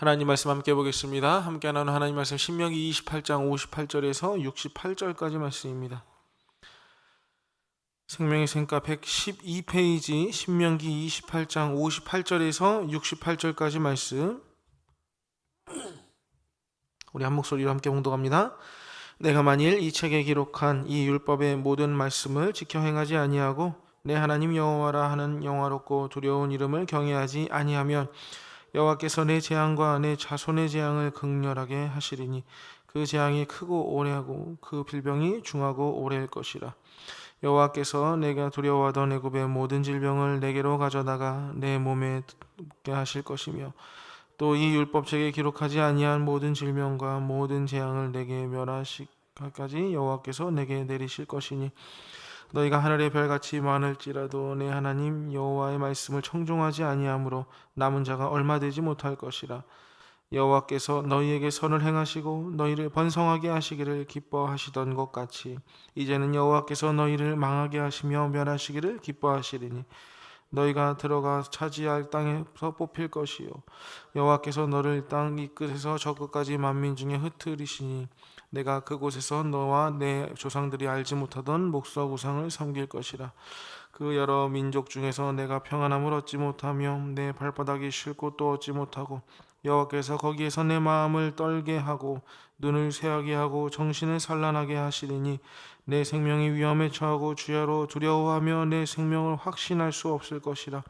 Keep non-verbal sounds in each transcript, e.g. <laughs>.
하나님 말씀 함께 보겠습니다. 함께 나누는 하나님 말씀 신명기 28장 58절에서 68절까지 말씀입니다. 생명의 생가 112페이지 신명기 28장 58절에서 68절까지 말씀 우리 한 목소리로 함께 봉독합니다. 내가 만일 이 책에 기록한 이 율법의 모든 말씀을 지켜 행하지 아니하고 내 하나님 여호와라 하는 영화롭고 두려운 이름을 경외하지 아니하면 여호와께서 내 재앙과 내 자손의 재앙을 극렬하게 하시리니 그 재앙이 크고 오래하고 그 빌병이 중하고 오래일 것이라. 여호와께서 내가 두려워하던 애굽의 모든 질병을 내게로 가져다가 내 몸에 묻게 하실 것이며 또 이 율법책에 기록하지 아니한 모든 질병과 모든 재앙을 내게 멸하시까지 여호와께서 내게 내리실 것이니 너희가 하늘의 별같이 많을지라도 내 하나님 여호와의 말씀을 청종하지 아니하므로 남은 자가 얼마 되지 못할 것이라. 여호와께서 너희에게 선을 행하시고 너희를 번성하게 하시기를 기뻐하시던 것 같이 이제는 여호와께서 너희를 망하게 하시며 멸하시기를 기뻐하시리니 너희가 들어가 차지할 땅에서 뽑힐 것이요. 여호와께서 너를 땅이 끝에서 저 끝까지 만민 중에 흩으리시니 내가 그곳에서 너와 내 조상들이 알지 못하던 목석 우상을 섬길 것이라. 그 여러 민족 중에서 내가 평안함을 얻지 못하며 내 발바닥이 쉴 곳도 얻지 못하고 여호와께서 거기에서 내 마음을 떨게 하고 눈을 새하게 하고 정신을 산란하게 하시리니 내 생명이 위험에 처하고 주야로 두려워하며 내 생명을 확신할 수 없을 것이라.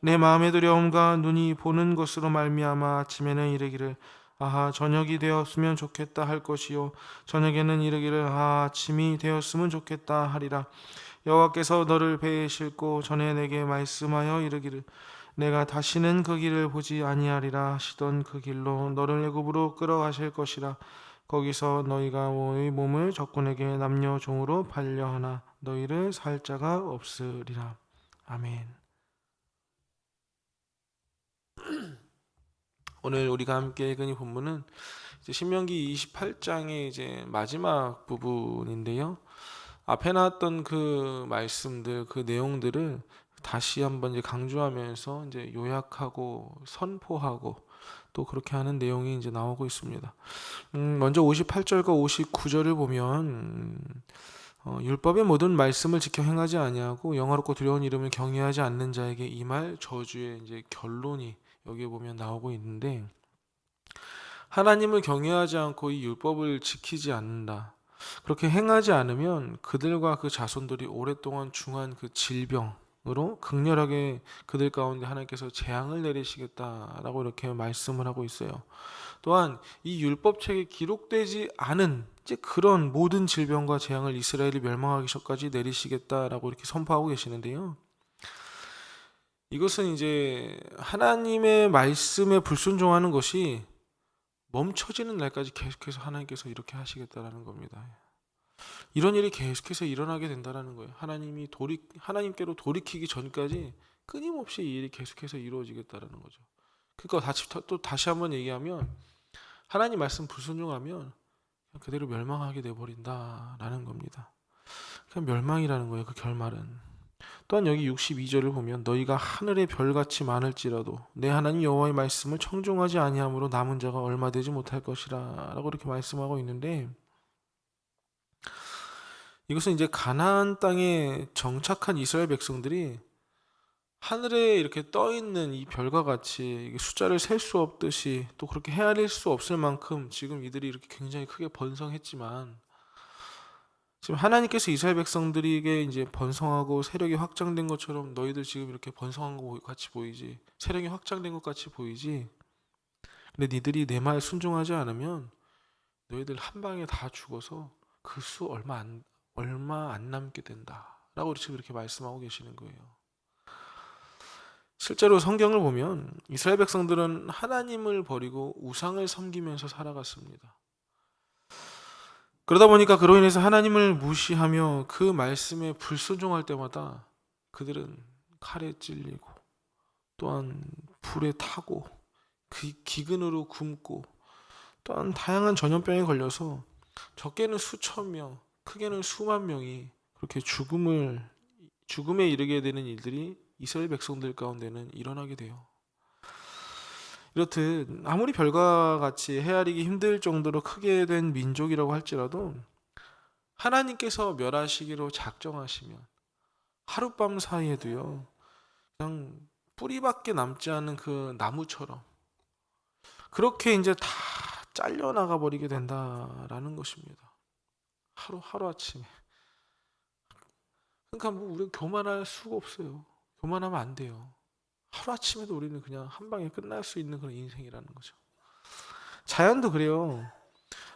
내 마음의 두려움과 눈이 보는 것으로 말미암아 아침에는 이르기를 아하 저녁이 되었으면 좋겠다 할 것이요. 저녁에는 이르기를 아 아침이 되었으면 좋겠다 하리라. 여호와께서 너를 배에 싣고 전에 내게 말씀하여 이르기를 내가 다시는 그 길을 보지 아니하리라 하시던 그 길로 너를 애굽으로 끌어가실 것이라 거기서 너희가 너희 몸을 적군에게 남녀 종으로 반려하나 너희를 살 자가 없으리라 아멘. <clears throat> 오늘 우리가 함께 읽은 이 본문은 신명기 28장의 이제 마지막 부분인데요. 앞에 나왔던 그 말씀들, 그 내용들을 다시 한번 이제 강조하면서 이제 요약하고 선포하고 또 그렇게 하는 내용이 이제 나오고 있습니다. 음, 먼저 58절과 59절을 보면 음, 어, 율법의 모든 말씀을 지켜 행하지 아니하고 영화롭고 두려운 이름을 경외하지 않는 자에게 이 말 저주의 이제 결론이 여기에 보면 나오고 있는데 하나님을 경외하지 않고 이 율법을 지키지 않는다. 그렇게 행하지 않으면 그들과 그 자손들이 오랫동안 중한 그 질병 으로 극렬하게 그들 가운데 하나님께서 재앙을 내리시겠다라고 이렇게 말씀을 하고 있어요. 또한 이 율법책에 기록되지 않은 이제 그런 모든 질병과 재앙을 이스라엘이 멸망하기 전까지 내리시겠다라고 이렇게 선포하고 계시는데요. 이것은 이제 하나님의 말씀에 불순종하는 것이 멈춰지는 날까지 계속해서 하나님께서 이렇게 하시겠다라는 겁니다. 이런 일이 계속해서 일어나게 된다라는 거예요. 하나님이 돌이 하나님께로 돌이키기 전까지 끊임없이 이 일이 계속해서 이루어지겠다라는 거죠. 그러니까 다시 또 다시 한번 얘기하면 하나님 말씀 불순종하면 그대로 멸망하게 돼 버린다라는 겁니다. 그냥 멸망이라는 거예요. 그 결말은. 또한 여기 62절을 보면 너희가 하늘의 별같이 많을지라도 내 하나님 여호와의 말씀을 청종하지 아니함으로 남은 자가 얼마 되지 못할 것이라라고 이렇게 말씀하고 있는데 이것은 이제 가나안 땅에 정착한 이스라엘 백성들이 하늘에 이렇게 떠 있는 이 별과 같이 숫자를 셀 수 없듯이 또 그렇게 헤아릴 수 없을 만큼 지금 이들이 이렇게 굉장히 크게 번성했지만 지금 하나님께서 이스라엘 백성들에게 이제 번성하고 세력이 확장된 것처럼 너희들 지금 이렇게 번성한 것 같이 보이지 세력이 확장된 것 같이 보이지? 근데 니들이 내 말 순종하지 않으면 너희들 한 방에 다 죽어서 그 수 얼마 안 얼마 안 남게 된다 라고 지금 이렇게 말씀하고 계시는 거예요. 실제로 성경을 보면 이스라엘 백성들은 하나님을 버리고 우상을 섬기면서 살아갔습니다. 그러다 보니까 그로 인해서 하나님을 무시하며 그 말씀에 불순종할 때마다 그들은 칼에 찔리고 또한 불에 타고 그 기근으로 굶고 또한 다양한 전염병에 걸려서 적게는 수천 명, 크게는 수만 명이 그렇게 죽음을 죽음에 이르게 되는 일들이 이스라엘 백성들 가운데는 일어나게 돼요. 이렇듯 아무리 별과 같이 헤아리기 힘들 정도로 크게 된 민족이라고 할지라도 하나님께서 멸하시기로 작정하시면 하룻밤 사이에도요 그냥 뿌리밖에 남지 않은 그 나무처럼 그렇게 이제 다 잘려 나가 버리게 된다라는 것입니다. 하루 하루 아침에. 그러니까 뭐 우리가 교만할 수가 없어요. 교만하면 안 돼요. 하루 아침에도 우리는 그냥 한 방에 끝날 수 있는 그런 인생이라는 거죠. 자연도 그래요.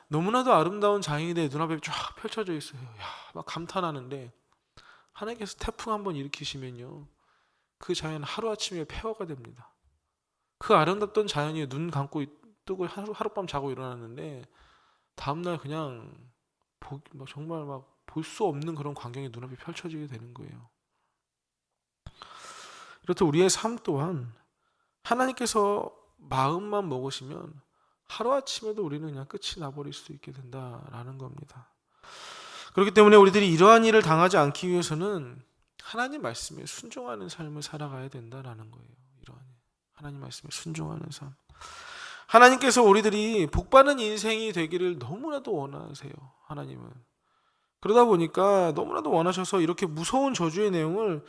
너무나도 아름다운 내 눈앞에 쫙 펼쳐져 있어요. 야, 막 감탄하는데 하나님께서 태풍 한번 일으키시면요. 그 자연 하루 아침에 폐허가 됩니다. 그 아름답던 자연이 눈 감고 있- 뜨고 하루, 하룻밤 자고 일어났는데 다음날 그냥 보, 막 정말 막 볼 수 없는 그런 광경이 눈앞에 펼쳐지게 되는 거예요. 이렇듯 우리의 삶 또한 하나님께서 마음만 먹으시면 하루아침에도 우리는 그냥 끝이 나버릴 수 있게 된다라는 겁니다. 그렇기 때문에 우리들이 이러한 일을 당하지 않기 위해서는 하나님 말씀에 순종하는 삶을 살아가야 된다라는 거예요. 이러한 하나님 말씀에 순종하는 삶. 하나님께서 우리들이 복받는 인생이 되기를 너무나도 원하세요. 하나님은. 그러다 보니까 너무나도 원하셔서 이렇게 무서운 저주의 내용을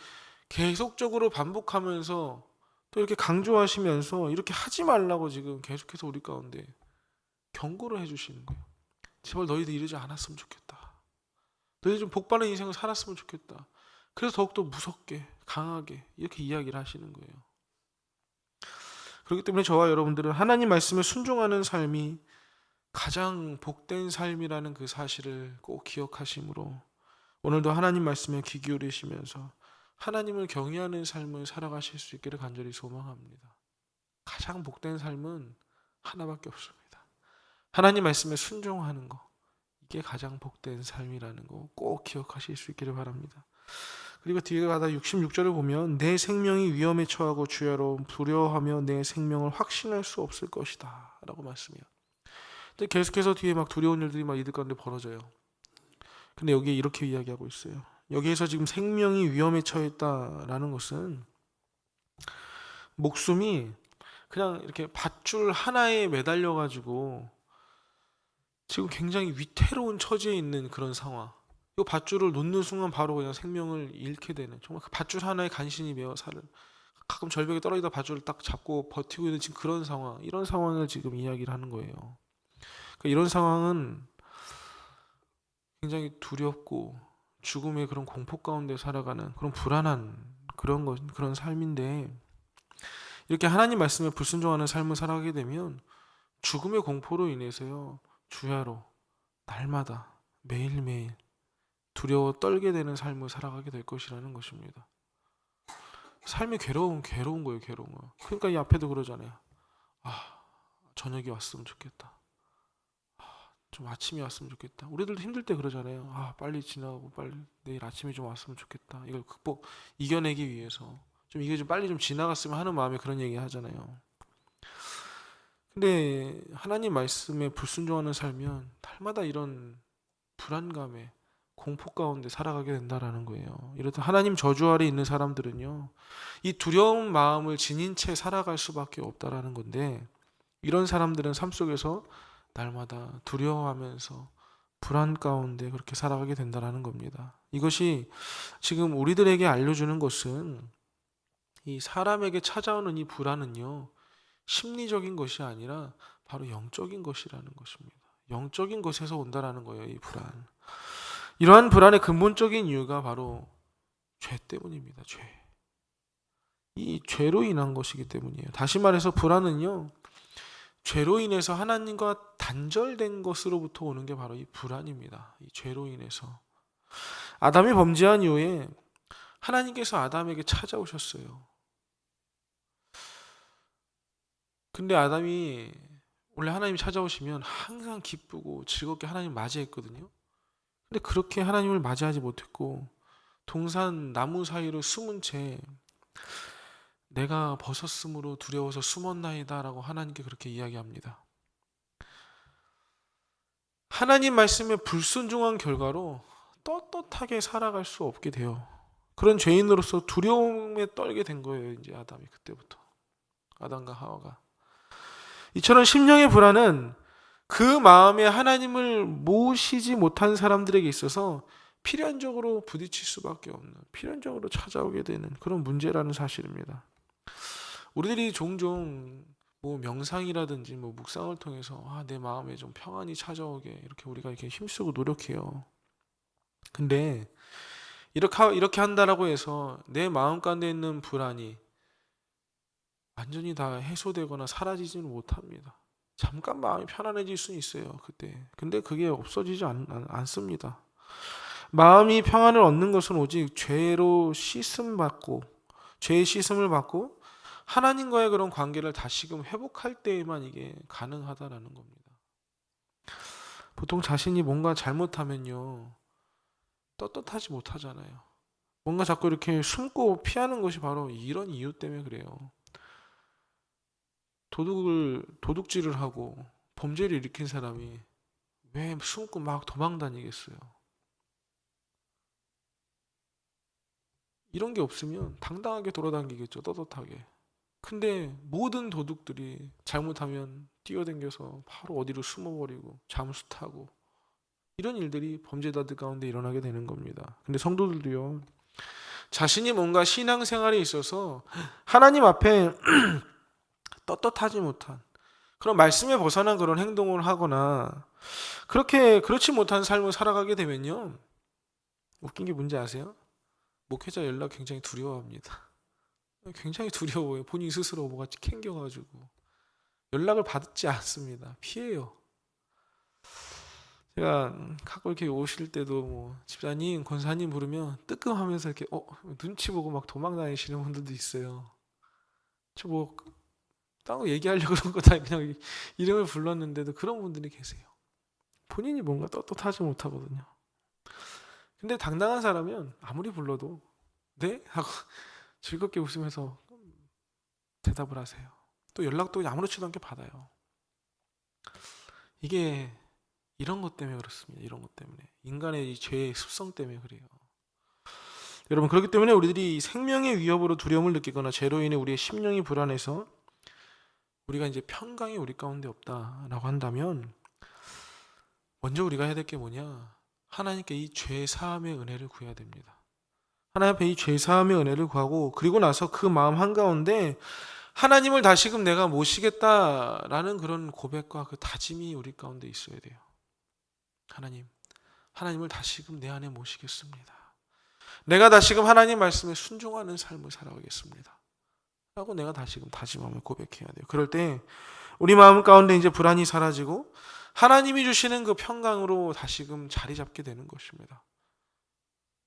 계속적으로 반복하면서 또 이렇게 강조하시면서 이렇게 하지 말라고 지금 계속해서 우리 가운데 경고를 해주시는 거예요. 제발 너희들 이러지 않았으면 좋겠다. 너희들 좀 복받는 인생을 살았으면 좋겠다. 그래서 더욱더 무섭게, 강하게 이렇게 이야기를 하시는 거예요. 그렇기 때문에 저와 여러분들은 하나님 말씀에 순종하는 삶이 가장 복된 삶이라는 그 사실을 꼭 기억하심으로 오늘도 하나님 말씀에 귀 기울이시면서 하나님을 경외하는 삶을 살아가실 수 있기를 간절히 소망합니다. 가장 복된 삶은 하나밖에 없습니다. 하나님 말씀에 순종하는 거. 이게 가장 복된 삶이라는 거 꼭 기억하실 수 있기를 바랍니다. 그리고 뒤에 가다 66절을 보면 내 생명이 위험에 처하고 주야로 두려워하며 내 생명을 확신할 수 없을 것이다 라고 말씀해요. 근데 계속해서 뒤에 막 두려운 일들이 막 이들 가운데 벌어져요. 근데 여기에 이렇게 이야기하고 있어요. 여기에서 지금 생명이 위험에 처했다라는 것은 목숨이 그냥 이렇게 밧줄 하나에 매달려 가지고 지금 굉장히 위태로운 처지에 있는 그런 상황. 이 밧줄을 놓는 순간 바로 그냥 생명을 잃게 되는 정말 그 밧줄 하나에 간신히 매어 살을 가끔 절벽에 떨어지다 밧줄을 딱 잡고 버티고 있는 지금 그런 상황 이런 상황을 지금 이야기를 하는 거예요. 그러니까 이런 상황은 굉장히 두렵고 죽음의 그런 공포 가운데 살아가는 그런 불안한 그런 것 그런 삶인데 이렇게 하나님 말씀에 불순종하는 삶을 살아가게 되면 죽음의 공포로 인해서요 주야로 날마다 매일매일 두려워 떨게 되는 삶을 살아가게 될 것이라는 것입니다. 삶이 괴로운 괴로운 거예요, 괴로운 거. 그러니까 이 앞에도 그러잖아요. 아, 저녁이 왔으면 좋겠다. 아, 좀 아침이 왔으면 좋겠다. 우리들도 힘들 때 그러잖아요. 아, 빨리 지나가고 빨리 내일 아침이 좀 왔으면 좋겠다. 이걸 극복 이겨내기 위해서 좀 이게 좀 빨리 좀 지나갔으면 하는 마음에 그런 얘기 하잖아요. 근데 하나님 말씀에 불순종하는 살면 날마다 이런 불안감에 공포 가운데 살아가게 된다라는 거예요. 이렇듯 하나님 저주 아래 있는 사람들은요, 이 두려운 마음을 지닌 채 살아갈 수밖에 없다라는 건데, 이런 사람들은 삶 속에서 날마다 두려워하면서 불안 가운데 그렇게 살아가게 된다라는 겁니다. 이것이 지금 우리들에게 알려주는 것은 이 사람에게 찾아오는 이 불안은요, 심리적인 것이 아니라 바로 영적인 것이라는 것입니다. 영적인 것에서 온다라는 거예요, 이 불안. 이러한 불안의 근본적인 이유가 바로 죄 때문입니다. 죄. 이 죄로 인한 것이기 때문이에요. 다시 말해서 불안은요. 죄로 인해서 하나님과 단절된 것으로부터 오는 게 바로 이 불안입니다. 이 죄로 인해서. 아담이 범죄한 이후에 하나님께서 아담에게 찾아오셨어요. 근데 아담이 원래 하나님이 찾아오시면 항상 기쁘고 즐겁게 하나님 맞이했거든요. 근데 그렇게 하나님을 맞이하지 못했고 동산 나무 사이로 숨은 채 내가 벗었으므로 두려워서 숨었나이다라고 하나님께 그렇게 이야기합니다. 하나님 말씀에 불순종한 결과로 떳떳하게 살아갈 수 없게 돼요. 그런 죄인으로서 두려움에 떨게 된 거예요. 이제 아담이 그때부터 아담과 하와가 이처럼 심령의 불안은 그 마음에 하나님을 모시지 못한 사람들에게 있어서 필연적으로 부딪힐 수밖에 없는 필연적으로 찾아오게 되는 그런 문제라는 사실입니다. 우리들이 종종 뭐 명상이라든지 뭐 묵상을 통해서 아, 내 마음에 좀 평안이 찾아오게 이렇게 우리가 이렇게 힘쓰고 노력해요. 근데 이렇게 하- 이렇게 한다라고 해서 내 마음 가운데 있는 불안이 완전히 다 해소되거나 사라지지는 못합니다. 잠깐 마음이 편안해질 수는 있어요. 그때. 근데 그게 없어지지 않, 않, 않 습니다. 마음이 평안을 얻는 것은 오직 죄로 씻음 받고 죄의 씻음을 받고 하나님과의 그런 관계를 다시금 회복할 때에만 이게 가능하다라는 겁니다. 보통 자신이 뭔가 잘못하면요. 떳떳하지 못하잖아요. 뭔가 자꾸 이렇게 숨고 피하는 것이 바로 이런 이유 때문에 그래요. 도둑을 도둑질을 하고 범죄를 일으킨 사람이 왜 숨고 막 도망 다니겠어요? 이런 게 없으면 당당하게 돌아다니겠죠, 떳떳하게. 근데 모든 도둑들이 잘못하면 뛰어댕겨서 바로 어디로 숨어버리고 잠수 타고 이런 일들이 범죄자들 가운데 일어나게 되는 겁니다. 근데 성도들도요, 자신이 뭔가 신앙생활에 있어서 하나님 앞에 <clears throat> 떳떳하지 못한 그런 말씀에 벗어난 그런 행동을 하거나 그렇게 그렇지 못한 삶을 살아가게 되면요, 웃긴 게 뭔지 아세요? 목회자 연락 굉장히 두려워합니다. 굉장히 두려워요. 본인 스스로 뭐가 캥겨가지고 연락을 받지 않습니다. 피해요. 제가 가끔 이렇게 오실 때도 뭐 집사님, 권사님 부르면 뜨끔하면서 이렇게 어 눈치 보고 막 도망 다니시는 분들도 있어요. 저뭐 딴거 얘기하려고 그런 거다 그냥 이름을 불렀는데도 그런 분들이 계세요. 본인이 뭔가 떳떳하지 못하거든요. 근데 당당한 사람은 아무리 불러도 네? 하고 <laughs> 즐겁게 웃으면서 대답을 하세요. 또 연락도 아무렇지도 않게 받아요. 이게 이런 것 때문에 그렇습니다. 이런 것 때문에 인간의 이 죄의 습성 때문에 그래요. 여러분 그렇기 때문에 우리들이 이 생명의 위협으로 두려움을 느끼거나 죄로 인해 우리의 심령이 불안해서 우리가 이제 평강이 우리 가운데 없다라고 한다면 먼저 우리가 해야 될 게 뭐냐? 하나님께 이 죄 사함의 은혜를 구해야 됩니다. 하나님 앞에 이죄 사함의 은혜를 구하고 그리고 나서 그 마음 한가운데 하나님을 다시금 내가 모시겠다라는 그런 고백과 그 다짐이 우리 가운데 있어야 돼요. 하나님, 하나님을 다시금 내 안에 모시겠습니다. 내가 다시금 하나님 말씀에 순종하는 삶을 살아가겠습니다. 라고 내가 다시금 다짐하며 고백해야 돼요. 그럴 때 우리 마음 가운데 이제 불안이 사라지고 하나님이 주시는 그 평강으로 다시금 자리 잡게 되는 것입니다.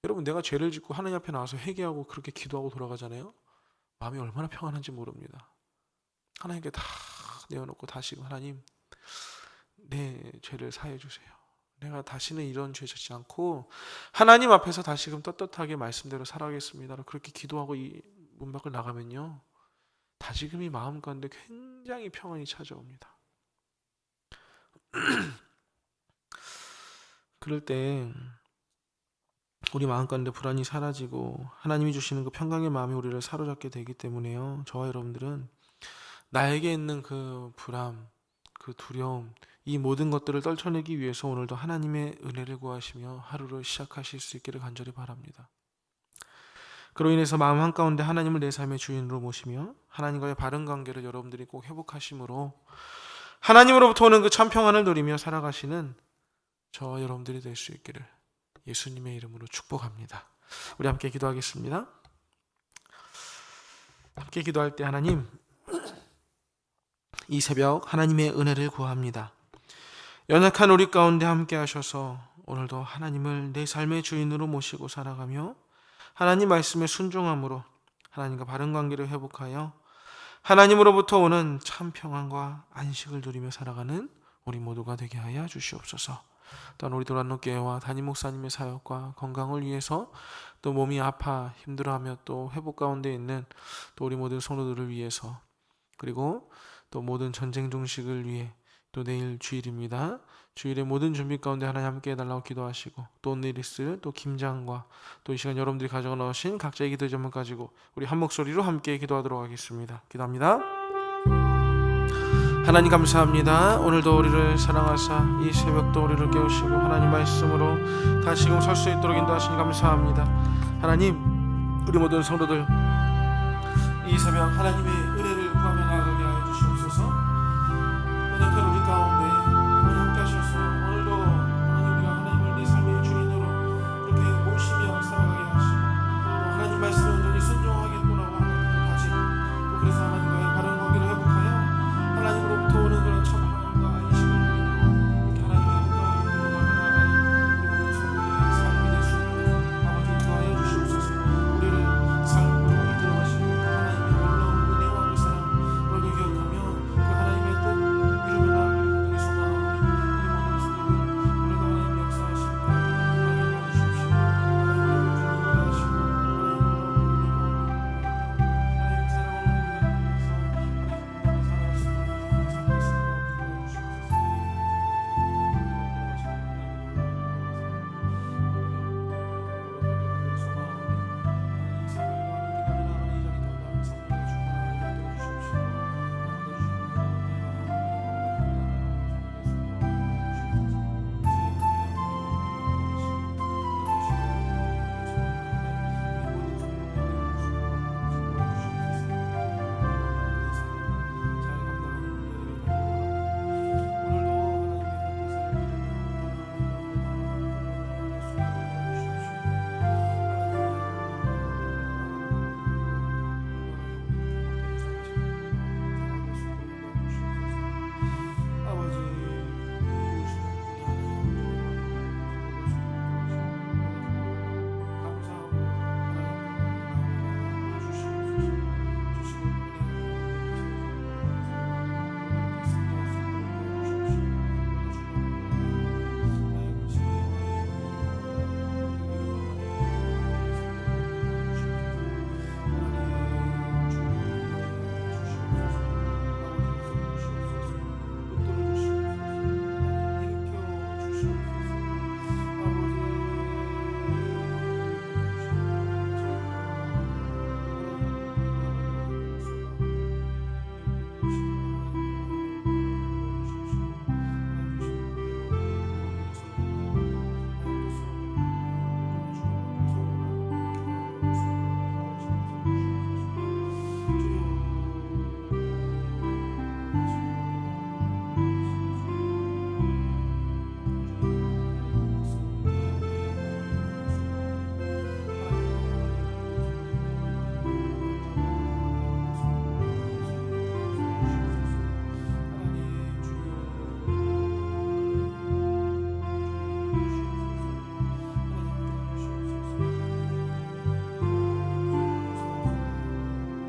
여러분 내가 죄를 짓고 하나님 앞에 나와서 회개하고 그렇게 기도하고 돌아가잖아요. 마음이 얼마나 평안한지 모릅니다. 하나님께 다 내어놓고 다시금 하나님 내 죄를 사해 주세요. 내가 다시는 이런 죄 짓지 않고 하나님 앞에서 다시금 떳떳하게 말씀대로 살아가겠습니다. 그렇게 기도하고 이 문 밖을 나가면요. 다시금 이 마음 가운데 굉장히 평안이 찾아옵니다. <clears throat> 그럴 때 우리 마음 가운데 불안이 사라지고 하나님이 주시는 그 평강의 마음이 우리를 사로잡게 되기 때문에요. 저와 여러분들은 나에게 있는 그 불안, 그 두려움, 이 모든 것들을 떨쳐내기 위해서 오늘도 하나님의 은혜를 구하시며 하루를 시작하실 수 있기를 간절히 바랍니다. 그로 인해서 마음 한가운데 하나님을 내 삶의 주인으로 모시며 하나님과의 바른 관계를 여러분들이 꼭 회복하심으로 하나님으로부터 오는 그 참 평안을 누리며 살아가시는 저와 여러분들이 될 수 있기를 예수님의 이름으로 축복합니다. 우리 함께 기도하겠습니다. 함께 기도할 때 하나님 이 새벽 하나님의 은혜를 구합니다. 연약한 우리 가운데 함께 하셔서 오늘도 하나님을 내 삶의 주인으로 모시고 살아가며 하나님 말씀에 순종함으로 하나님과 바른 관계를 회복하여 하나님으로부터 오는 참 평안과 안식을 누리며 살아가는 우리 모두가 되게 하여 주시옵소서. 또한 우리 도란노 교회와 담임 목사님의 사역과 건강을 위해서 또 몸이 아파 힘들어하며 또 회복 가운데 있는 또 우리 모든 성도들을 위해서 그리고 또 모든 전쟁 종식을 위해 또 내일 주일입니다. 주일의 모든 준비 가운데 하나님 함께 해달라고 기도하시고 또 내일 있을 또 김장과 또 이 시간 여러분들이 가져가 넣으신 각자의 기도 점을 가지고 우리 한 목소리로 함께 기도하도록 하겠습니다. 기도합니다. 하나님 감사합니다. 오늘도 우리를 사랑하사 이 새벽도 우리를 깨우시고 하나님 말씀으로 다시금 설 수 있도록 인도하시니 감사합니다. 하나님 우리 모든 성도들 이 새벽 하나님의